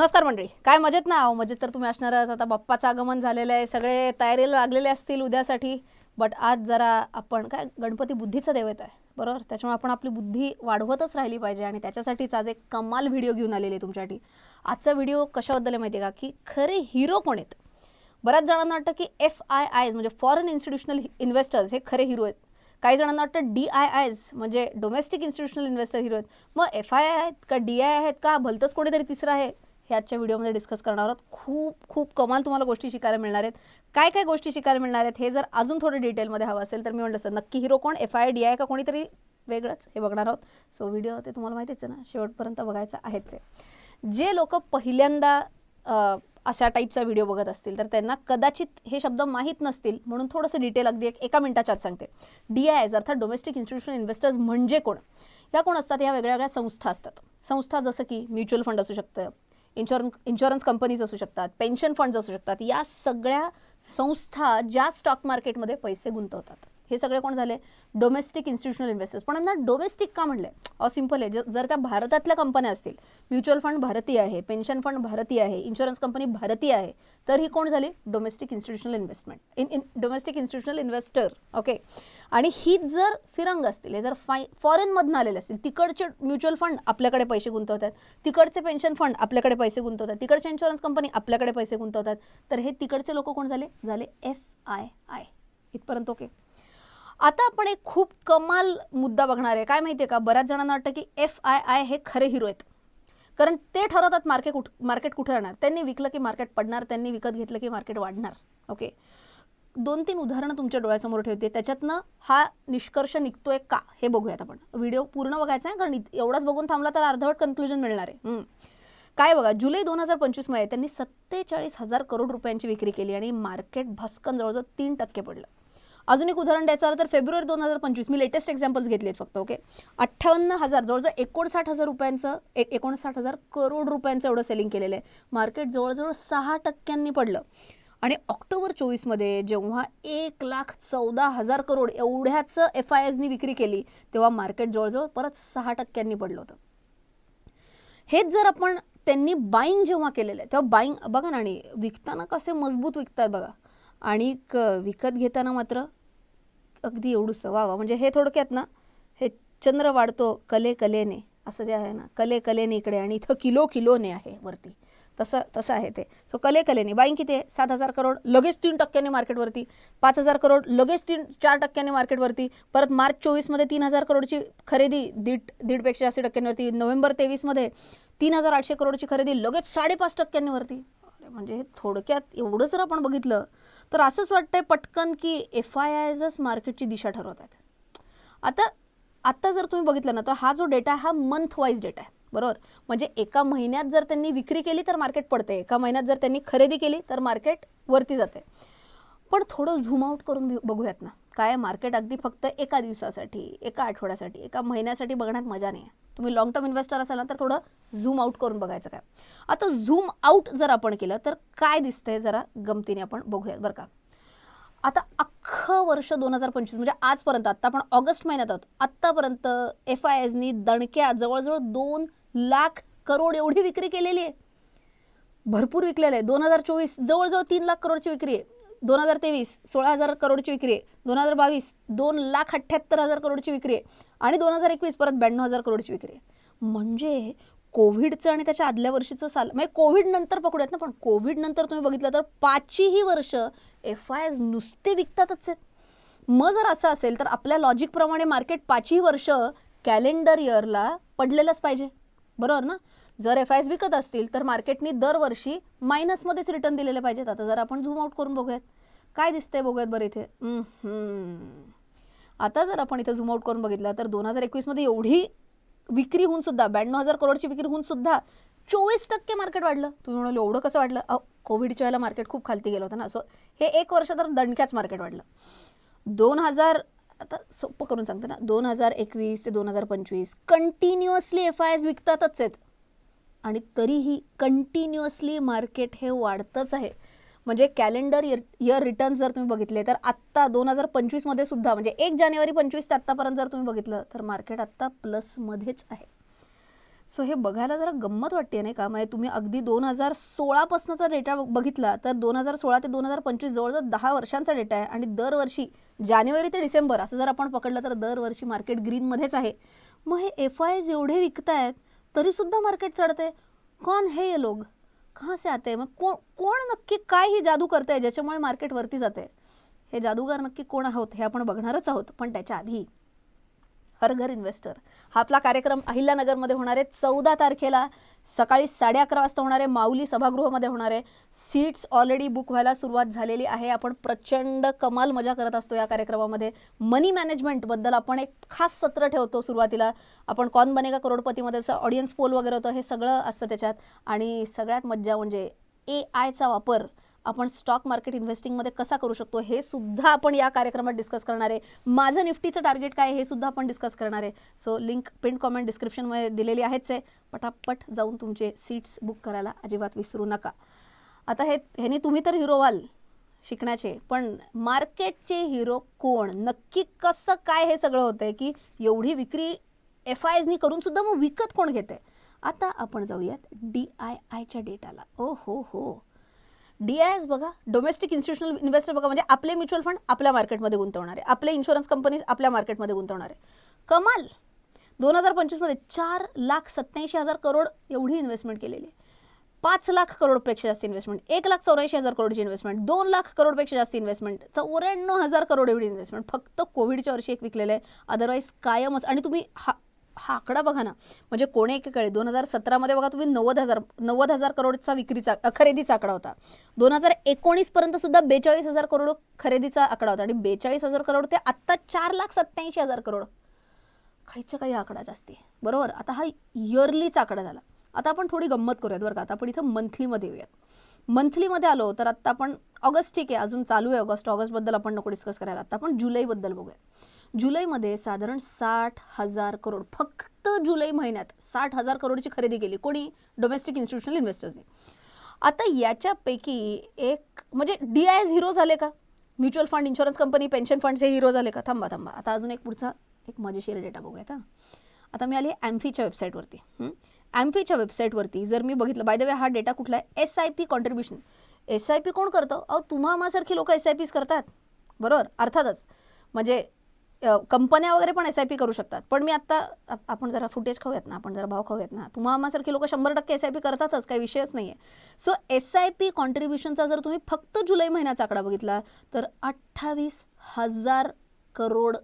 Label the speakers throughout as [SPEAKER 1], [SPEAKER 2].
[SPEAKER 1] नमस्कार मंडळी. काय मजेत ना? अहो मजेत तर तुम्ही असणारच. आता बाप्पाचं आगमन झालेलं आहे. सगळे तयारीला लागलेले असतील उद्यासाठी. बट आज जरा आपण काय गणपती बुद्धीचं देवत आहे. बरोबर? त्याच्यामुळे आपण आपली बुद्धी वाढवतच राहिली पाहिजे. आणि त्याच्यासाठीच आज एक कमाल व्हिडिओ घेऊन आलेले आहे तुमच्यासाठी. आजचा व्हिडिओ कशाबद्दल आहे माहिती आहे का? की खरे हिरो कोण आहेत? बऱ्याच जणांना वाटतं की एफ आय आयज म्हणजे फॉरेन इन्स्टिट्यूशनल इन्व्हेस्टर्स हे खरे हिरो आहेत. काही जणांना वाटतं डी आय आयज म्हणजे डोमेस्टिक इन्स्टिट्यूशनल इन्व्हेस्टर हिरो आहेत. मग एफ आय आय आहेत का डी आय आहेत का? भलतंच कोणीतरी तिसरं आहे. हे आजच्या व्हिडिओमध्ये डिस्कस करणार आहोत. खूप खूप कमाल तुम्हाला गोष्टी शिकायला मिळणार आहेत. काय काय गोष्टी शिकायला मिळणार आहेत हे जर अजून थोडं डिटेलमध्ये हवं असेल तर मी म्हटलं सर नक्की हिरो कोण? एफ आय डी आय का कोणीतरी वेगळंच? हे बघणार आहोत. सो व्हिडिओ ते तुम्हाला माहितीच आहे ना शेवटपर्यंत बघायचा आहेच आहे. जे लोक पहिल्यांदा अशा टाईपचा व्हिडिओ बघत असतील तर त्यांना कदाचित हे शब्द माहीत नसतील म्हणून थोडंसं डिटेल अगदी एक एका मिनिटाच्या आत सांगते. डी आय एज अर्थात डोमेस्टिक इन्स्टिट्यूशन इन्व्हेस्टर्स म्हणजे कोण? या कोण असतात? या वेगळ्या वेगळ्या संस्था असतात. संस्था जसं की म्युच्युअल फंड असू शकतं इन्शुरन्स इन्शुरन्स कंपनीज असू शकतात पेन्शन फंड्स असू शकतात या सगळ्या संस्था ज्या स्टॉक मार्केटमध्ये पैसे गुंतवतात. हे सगळे कोण झाले? डोमेस्टिक इन्स्टिट्यूशनल इन्व्हेस्टर्स पण यांना डोमेस्टिक का म्हणले अ सिंपल आहे. जर त्या भारतातल्या कंपन्या असतील म्युच्युअल फंड भारतीय आहे पेन्शन फंड भारतीय आहे इन्शुरन्स कंपनी भारतीय आहे तर ही कोण झाली? Domestic institutional investment in in domestic institutional investor okay आणि हीच जर फिरंग असतील हे जर फाय फॉरेनमधनं आलेले असतील तिकडचे म्युच्युअल फंड आपल्याकडे पैसे गुंतवतात तिकडचे पेन्शन फंड आपल्याकडे पैसे गुंतवतात तिकडचे इन्शुरन्स कंपनी आपल्याकडे पैसे गुंतवतात तर हे तिकडचे लोक कोण झाले? झाले एफ आय आय इथपर्यंत ओके आता आपण एक खूप कमाल मुद्दा बघणार आहे. काय माहिती आहे का? बऱ्याच जणांना वाटतं की एफ आय आय हे खरे हिरो आहेत. कारण ते ठरवतात मार्केट कुठ मार्केट कुठे राहणार. त्यांनी विकलं की मार्केट पडणार त्यांनी विकत घेतलं की मार्केट वाढणार. ओके दोन तीन उदाहरणं तुमच्या डोळ्यासमोर ठेवते. त्याच्यातनं हा निष्कर्ष निघतोय का? हे बघूयात आपण. व्हिडिओ पूर्ण बघायचा आहे कारण एवढाच एवढंच बघून थांबला तर अर्धवट कन्क्लुजन मिळणार आहे. काय बघा जुलै दोन हजार पंचवीसमध्ये त्यांनी सत्तेचाळीस हजार करोड रुपयांची विक्री केली आणि मार्केट भस्कन जवळजवळ तीन टक्के पडलं. अजून एक उदाहरण द्यायचं झालं तर फेब्रुवारी दोन हजार पंचवीस. मी लेटेस्ट एक्झाम्पल्स घेतलेत फक्त ओके अठ्ठावन्न हजार जवळजवळ एकोणसाठ हजार रुपयांचं ए एकोणसाठ हजार करोड रुपयांचं एवढं सेलिंग केलेलं आहे. मार्केट जवळजवळ सहा टक्क्यांनी पडलं. आणि ऑक्टोबर चोवीसमध्ये जेव्हा एक लाख चौदा हजार करोड एवढ्याच एफ आय एसनी विक्री केली तेव्हा मार्केट जवळजवळ परत सहा टक्क्यांनी पडलं होतं. हेच जर आपण त्यांनी बाईंग जेव्हा केलेलं आहे तेव्हा बाईंग बघा ना आणि विकताना कसे मजबूत विकतात बघा. आणि क विकत घेताना मात्र अगदी एवढूसं वा वा म्हणजे हे थोडक्यात ना हे चंद्र वाढतो कले कलेने असं जे आहे ना कले कलेने इकडे आणि इथं किलो किलोने आहे वरती. तसं तसं आहे ते. सो कले कलेने. बाईंग किती आहे? सात हजार करोड लगेच तीन टक्क्याने मार्केटवरती. पाच हजार करोड लगेच तीन चार टक्क्याने मार्केटवरती. परत मार्च चोवीसमध्ये तीन हजार करोडची खरेदी दीड दीडपेक्षा जास्त टक्क्यांवरती. नोव्हेंबर तेवीसमध्ये तीन हजार आठशे करोडची खरेदी लगेच साडेपाच टक्क्यांनी वरती. म्हणजे हे थोडक्यात एवढं जर आपण बघितलं तर असंच वाटतंय पटकन की एफ आय आयजच मार्केटची दिशा ठरवत आहेत. आता आत्ता जर तुम्ही बघितलं ना तर हा जो डेटा हा मंथ वाईज डेटा आहे. बरोबर? म्हणजे एका महिन्यात जर त्यांनी विक्री केली तर मार्केट पडते एका महिन्यात जर त्यांनी खरेदी केली तर मार्केट वरती जाते पण थोडं झूम आउट करून बघूयात ना. काय मार्केट अगदी फक्त एका दिवसासाठी एका आठवड्यासाठी एका महिन्यासाठी बघण्यात मजा नाही आहे तुम्ही लॉंग टर्म इन्व्हेस्टर असाल ना तर थोडं झूम आउट करून बघायचं काय. आता झूम आउट जर आपण केलं तर काय दिसतंय जरा गमतीने आपण बघूयात बरं का. आता अख्खं वर्ष दोन हजार पंचवीस म्हणजे आजपर्यंत आत्ता आपण ऑगस्ट महिन्यात आहोत आत्तापर्यंत एफ आय एसनी दणक्या जवळजवळ दोन लाख करोड एवढी विक्री केलेली आहे. भरपूर विकलेलं आहे. दोन हजार चोवीस जवळजवळ तीन लाख करोडची विक्री आहे. दोन हजार तेवीस सोळा हजार करोडची विक्री आहे. दोन हजार बावीस दोन लाख अठ्ठ्याहत्तर हजार करोडची विक्री आहे. आणि दोन हजार एकवीस परत ब्याण्णव हजार करोडची विक्री आहे. म्हणजे कोविडचं आणि त्याच्या आदल्या वर्षीचं साल म्हणजे कोविड नंतर पकडूयात ना पण कोविड नंतर तुम्ही बघितलं तर पाचही वर्ष एफ आय एस नुसते विकतातच आहेत. मग जर असं असेल तर आपल्या लॉजिकप्रमाणे मार्केट पाचही वर्ष कॅलेंडर इयरला पडलेलंच पाहिजे. बरोबर ना? जर एफ आय एस विकत असतील तर मार्केटनी दरवर्षी मायनसमध्येच रिटर्न दिलेले पाहिजेत. आता जर आपण झूम आउट करून बघूयात काय दिसतंय बघूयात बरं इथे? आता जर आपण इथे झूम आउट करून बघितलं तर दोन हजार एकवीसमध्ये एवढी विक्री होऊन सुद्धा ब्याण्णव हजार करोडची विक्री होऊन सुद्धा चोवीस टक्के मार्केट वाढलं. तुम्ही म्हणाले एवढं कसं वाढलं? अहो कोविडच्या वेळेला मार्केट खूप खालती गेलं होतं ना. सो हे एक वर्ष तर दणक्याच मार्केट वाढलं. दोन हजार आता सोपं करून सांगते ना दोन हजार एकवीस ते दोन हजार पंचवीस कंटिन्युअसली एफ आय एस विकतातच आहेत. आणि तरीही कंटिन्युअसली मार्केट हे वाढतंच आहे. म्हणजे कॅलेंडर इयर इयर जर तुम्ही बघितले तर आत्ता दोन हजार पंचवीसमध्ये सुद्धा म्हणजे एक जानेवारी पंचवीस ते आत्तापर्यंत जर तुम्ही बघितलं तर मार्केट आत्ता प्लसमध्येच आहे. सो हे बघायला जरा गंमत वाटते नाही का? म्हणजे तुम्ही अगदी दोन हजार सोळापासूनचा डेटा बघितला तर दोन हजार सोळा ते दोन हजार पंचवीस जवळजवळ दहा वर्षांचा डेटा आहे आणि दरवर्षी जानेवारी ते डिसेंबर असं जर आपण पकडलं तर दरवर्षी मार्केट ग्रीनमध्येच आहे. मग हे एफ आय एवढे विकतायत तरीसुद्धा मार्केट चढते कौन हे ये लोग कहाँ से आते मग को कोण नक्की काय ही जादू करते ज्याच्यामुळे मार्केट वरती जाते हे जादूगार नक्की कोण आहोत हे आपण बघणारच आहोत पण त्याच्या आधी हर घर इन्व्हेस्टर हा आपला कार्यक्रम अहिल्यानगरमध्ये होणार आहे. चौदा तारखेला सकाळी साडे अकरा वाजता होणार आहे. माऊली सभागृहामध्ये होणार आहे. सीट्स ऑलरेडी बुक व्हायला सुरुवात झालेली आहे. आपण प्रचंड कमाल मजा करत असतो या कार्यक्रमामध्ये. मनी मॅनेजमेंटबद्दल आपण एक खास सत्र ठेवतो सुरुवातीला. आपण कॉन बनेगा करोडपतीमध्ये असं ऑडियन्स पोल वगैरे होतं हे सगळं असतं त्याच्यात. आणि सगळ्यात मज्जा म्हणजे ए आयचा वापर आपण स्टॉक मार्केट इन्व्हेस्टिंगमध्ये कसा करू शकतो हे सुद्धा आपण या कार्यक्रमात डिस्कस करणार आहे. माझं निफ्टीचं टार्गेट काय हे सुद्धा आपण डिस्कस करणार आहे. सो लिंक पिन कॉमेंट डिस्क्रिप्शनमध्ये दिलेली आहेच आहे. पटापट जाऊन तुमचे सीट्स बुक करायला अजिबात विसरू नका. आता हे ह्यानी तुम्ही तर हिरो व्हाल शिकण्याचे पण मार्केटचे हिरो कोण? नक्की कसं काय हे सगळं होतं आहे की एवढी विक्री एफ आय एजनी करूनसुद्धा मग विकत कोण घेते आता आपण जाऊयात डी आय आयच्या डेटाला ओ हो हो. डी आय एस बघा डोमेस्टिक इन्स्टिट्यूशनल इन्व्हेस्टर बघा म्हणजे आपले म्युच्युअल फंड आपल्या मार्केटमध्ये गुंतवणारे आपले इन्शुरन्स कंपनीज आपल्या मार्केटमध्ये गुंतवणारे कमाल! दोन हजार पंचवीसमध्ये चार लाख सत्याऐंशी हजार करोड एवढी इन्व्हेस्टमेंट केलेली आहे. पाच लाख करोडपेक्षा जास्त इन्व्हेस्टमेंट एक लाख चौऱ्याऐंशी हजार करोडची इन्व्हेस्टमेंट दोन लाख करोडपेक्षा जास्त इन्व्हेस्टमेंट चौऱ्याण्णव हजार करोड एवढी इन्व्हेस्टमेंट फक्त कोविडच्या वर्षी एक विकलेलं आहे. अदरवाईज कायमच. आणि तुम्ही हा हा आकडा बघा ना. म्हणजे कोणे एकेकडे दोन हजार सतरामध्ये बघा तुम्ही नव्वद हजार नव्वद हजार करोडचा विक्रीचा खरेदीचा आकडा होता. दोन हजार एकोणीसपर्यंत सुद्धा बेचाळीस हजार करोड खरेदीचा आकडा होता. आणि बेचाळीस हजार करोड ते आत्ता चार लाख सत्याऐंशी हजार करोड. खायच्या काही आकडा जास्ती बरोबर? आता हा इयरलीचा आकडा झाला. आता आपण थोडी गंमत करूयात बरं का. आता आपण इथं मंथलीमध्ये येऊयात. मंथलीमध्ये आलो तर आत्ता आपण ऑगस्ट ठीक आहे. अजून चालू आहे ऑगस्ट. ऑगस्टबद्दल आपण नको डिस्कस करायला. आता आपण जुलैबद्दल बघूया जुलैमध्ये साधारण साठ हजार करोड फक्त जुलै महिन्यात साठ हजार करोडची खरेदी केली. कोणी? डोमेस्टिक इन्स्टिट्यूशनल इन्व्हेस्टर्सनी आता याच्यापैकी एक म्हणजे डी आय एस हिरो झाले का? Mutual fund insurance company pension funds हे हिरो झाले का? थांबा थांबा. आता अजून एक पुढचा एक मजेशीर डेटा बघूयात हां. आता मी आली ॲम्फीच्या वेबसाईटवरती ॲम्फीच्या वेबसाईटवरती जर मी बघितलं बाय द वे हा डेटा कुठला आहे? S I P contribution S I P कोण करतं? अहो तुम्हा आम्हासारखी लोक एस आय पीज करतात. बरोबर? अर्थातच. म्हणजे कंपन्या वगैरे पण एस आय पी करू शकतात. पण मी आत्ता आपण जरा फुटेज खाऊयात ना आपण जरा भाव खाऊयात ना. तुम्हा आम्हासारखे लोक शंभर टक्के एस आय पी करतातच काही विषयच नाही आहे सो एस आय पी कॉन्ट्रीब्युशनचा जर तुम्ही फक्त जुलै महिन्याचा आकडा बघितला तर अठ्ठावीस हजार करोड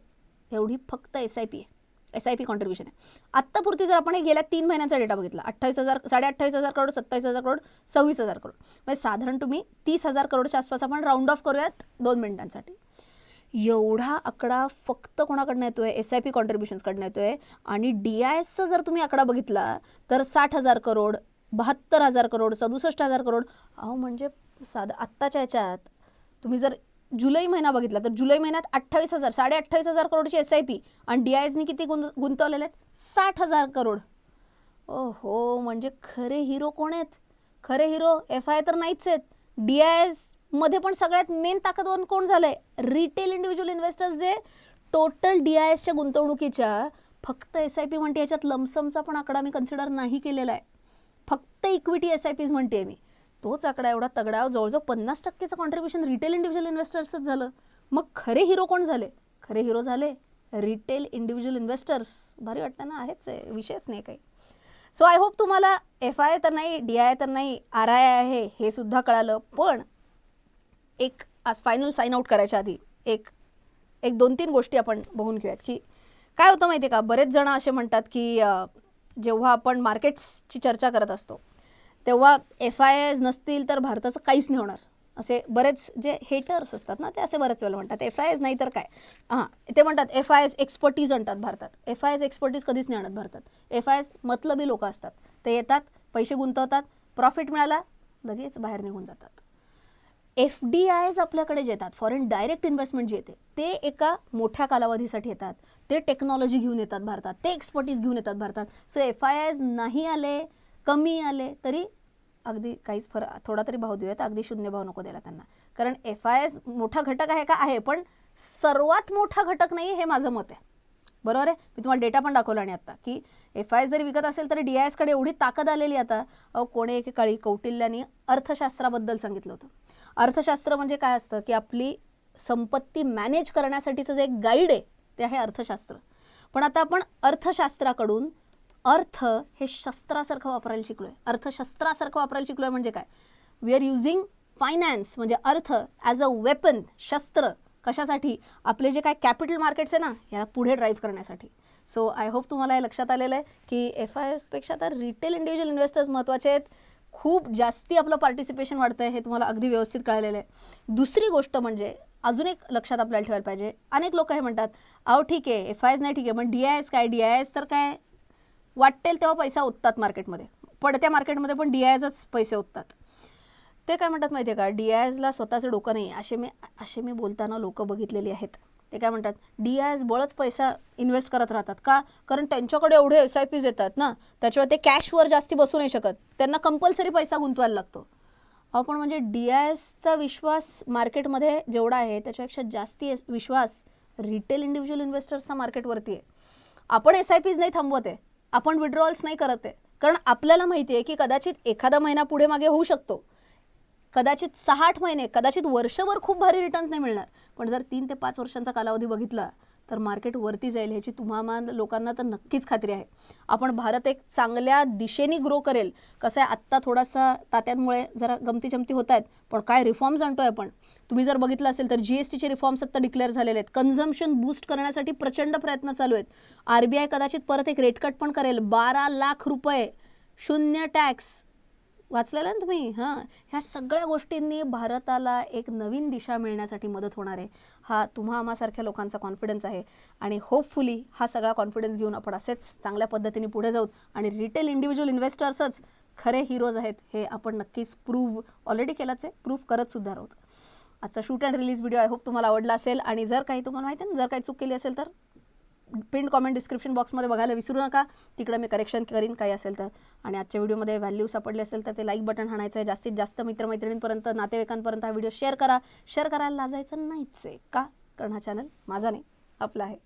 [SPEAKER 1] एवढी फक्त एस आय पी आहे. एस आय पी कॉन्ट्रीब्युशन आहे. आत्तापुरती जर आपण हे गेल्या तीन महिन्यांचा डेटा बघितला अठ्ठावीस हजार साडे अठ्ठावीस हजार करोड सत्तावीस हजार करोड सव्वीस हजार करोड. म्हणजे साधारण तुम्ही तीस हजार करोडच्या आसपास आपण राऊंड ऑफ करूयात दोन मिनिटांसाठी. एवढा आकडा फक्त कोणाकडनं येतो आहे एस आय पी कॉन्ट्रीब्युशन्सकडनं येतो आहे आणि डी आय एसचा जर तुम्ही आकडा बघितला तर साठ हजार करोड बहात्तर हजार करोड सदुसष्ट हजार करोड. अहो म्हणजे साध आत्ताच्या ह्याच्यात तुम्ही जर जुलै महिना बघितला तर जुलै महिन्यात अठ्ठावीस हजार साडे अठ्ठावीस हजार करोडची एस आय पी आणि डी आय एसनी किती गुंत गुंतवलेले आहेत? साठ हजार करोड. ओ हो म्हणजे खरे हिरो कोण आहेत? खरे हिरो एफ आय तर नाहीच आहेत. डी आय एस मध्ये पण सगळ्यात मेन ताकदवान कोण झालंय? रिटेल इंडिव्हिज्युअल इन्व्हेस्टर्स जे टोटल डी आय एसच्या गुंतवणुकीच्या फक्त एस आय पी म्हणते याच्यात लमसमचा पण आकडा मी कन्सिडर नाही केलेला आहे. फक्त इक्विटी एस आय पीज म्हणते मी. तोच आकडा एवढा तगडा जवळजवळ पन्नास टक्केचं कॉन्ट्रीब्युशन रिटेल इंडिव्हिज्युअल इन्व्हेस्टर्सच झालं. मग खरे हिरो कोण झाले? खरे हिरो झाले रिटेल इंडिव्हिज्युअल इन्व्हेस्टर्स भारी वाटतं ना आहेच आहे विषयच नाही काही. सो आय होप तुम्हाला एफ आय तर नाही डी आय तर नाही आर आय आहे हे सुद्धा कळालं. पण एक आज फायनल साईन आउट करायच्या आधी एक एक दोन तीन गोष्टी आपण बघून घेऊयात की काय होतं माहिती आहे का? बरेच जण असे म्हणतात की जेव्हा आपण मार्केट्सची चर्चा करत असतो तेव्हा एफ आय एस नसतील तर भारताचं काहीच नाही होणार. असे बरेच जे हेटर्स असतात ना ते असे बरेच वेळेला म्हणतात. एफ आय एस नाही तर काय? हां ते म्हणतात एफ आय एस एक्सपर्टीज म्हणतात भारतात. एफ आय एस एक्सपर्टीज कधीच नाही आणत भारतात. एफ आय एस मतलबी लोक असतात. ते येतात पैसे गुंतवतात प्रॉफिट मिळाला लगेच बाहेर निघून जातात. एफ डी आयज आपल्याकडे जे येतात फॉरेन डायरेक्ट इन्व्हेस्टमेंट जे येते ते एका मोठ्या कालावधीसाठी येतात. ते टेक्नॉलॉजी घेऊन येतात भारतात. ते एक्सपर्टीज घेऊन येतात भारतात. सो एफ आय आयज नाही आले कमी आले तरी अगदी काहीच फरक थोडा तरी भाव देऊयात. अगदी शून्य भाव नको द्यायला त्यांना. कारण एफ आय एस मोठा घटक आहे का? आहे. पण सर्वात मोठा घटक नाही हे माझं मत आहे. बरोबर आहे? मी तुम्हाला डेटा पण दाखवला आणि आता. की एफ आय जरी विकत असेल तरी डी आय एसकडे एवढी ताकद आलेली आता अहो कोणे एकेकाळी कौटिल्याने अर्थशास्त्राबद्दल सांगितलं होतं. अर्थशास्त्र म्हणजे काय असतं? की आपली संपत्ती मॅनेज करण्यासाठीचं जे एक गाईड आहे ते आहे अर्थशास्त्र. पण आता आपण अर्थशास्त्राकडून अर्थ हे शस्त्रासारखं वापरायला शिकलो आहे अर्थशस्त्रासारखं वापरायला शिकलो आहे म्हणजे काय? वी आर युझिंग फायनान्स म्हणजे अर्थ ॲज अ वेपन शस्त्र. कशासाठी? आपले जे काय कॅपिटल मार्केट्स आहे ना याला पुढे ड्राईव्ह करण्यासाठी. सो आय होप तुम्हाला हे लक्षात आलेलं आहे की एफ आय एसपेक्षा तर रिटेल इंडिव्हिज्युअल इन्व्हेस्टर्स महत्त्वाचे आहेत. खूप जास्ती आपलं पार्टिसिपेशन वाढतं आहे हे तुम्हाला अगदी व्यवस्थित कळलेलं आहे. दुसरी गोष्ट म्हणजे अजून एक लक्षात आपल्याला ठेवायला पाहिजे. अनेक लोक हे म्हणतात अहो ठीक आहे एफ आय एस नाही ठीक आहे पण डी आय एस काय? डी आय एस तर काय वाटेल तेव्हा पैसा ओततात मार्केटमध्ये पडत्या मार्केटमध्ये पण डी आय एसच पैसे ओततात. ते काय म्हणतात माहिती आहे का डी आय एसला स्वतःचं डोकं नाही असे मी असे मी बोलताना लोक बघितलेली आहेत. ते काय म्हणतात? डी आय एस बळच पैसा इन्व्हेस्ट करत राहतात. का? कारण त्यांच्याकडे एवढे एस आय पीज येतात ना. त्याच्यावर ते कॅशवर जास्ती बसू नाही शकत. त्यांना कंपल्सरी पैसा गुंतवायला लागतो. अहो पण म्हणजे डी आय एसचा विश्वास मार्केटमध्ये जेवढा आहे त्याच्यापेक्षा जास्ती विश्वास रिटेल इंडिव्हिज्युअल इन्व्हेस्टर्सचा मार्केटवरती आहे. आपण एस आय पीज नाही थांबवत आहे. आपण विड्रॉल्स नाही करत आहे. कारण आपल्याला माहिती आहे की कदाचित एखादा महिना पुढे मागे होऊ शकतो. कदाचित सहा आठ महिने कदाचित वर्षभर खूप भारी रिटर्न्स नाही मिळणार. पण जर तीन ते पाच वर्षांचा कालावधी बघितला तर मार्केट वरती जाईल ह्याची तुम्हा लोकांना तर नक्कीच खात्री आहे. आपण भारत एक चांगल्या दिशेने ग्रो करेल. कसं आहे आत्ता थोडासा तात्यांमुळे जरा गमती जमती होत आहेत पण काय रिफॉर्म्स आणतोय आपण? तुम्ही जर बघितलं असेल तर जी एस टीचे रिफॉर्म्स आत्ता डिक्लेअर झालेले आहेत. कन्झम्पशन बूस्ट करण्यासाठी प्रचंड प्रयत्न चालू आहेत. आर बी आय कदाचित परत एक रेटकट पण करेल. बारा लाख रुपये शून्य टॅक्स वाचलेलं ना तुम्ही? हां. ह्या सगळ्या गोष्टींनी भारताला एक नवीन दिशा मिळण्यासाठी मदत होणार आहे. हा तुम्हा आम्हासारख्या लोकांचा कॉन्फिडन्स आहे. आणि होपफुली हा सगळा कॉन्फिडन्स घेऊन आपण असेच चांगल्या पद्धतीने पुढे जाऊत आणि रिटेल इंडिव्हिज्युअल इन्व्हेस्टर्सच खरे हिरोज आहेत हे आपण नक्कीच प्रूव्ह ऑलरेडी केलंच आहे. प्रूव्ह करत सुद्धा आहोत. आजचा shoot and release video I hope तुम्हाला आवडला असेल. आणि जर काही तुम्हाला माहिती आहे ना जर काही चूक केली असेल तर पिन कॉमेंट डिस्क्रिप्शन बॉक्समध्ये बघायला विसरू नका. तिकडे मी करेक्शन करीन काही असेल तर. आणि आजच्या व्हिडिओमध्ये व्हॅल्यू सापडले असेल तर ते लाईक बटन हाणायचं आहे जास्तीत जास्त मित्रमैत्रिणींपर्यंत नातेवाईकांपर्यंत हा व्हिडिओ शेअर करा. शेअर करायला लाजायचं नाहीच आहे का? कारण हा चॅनल माझा नाही आपला आहे.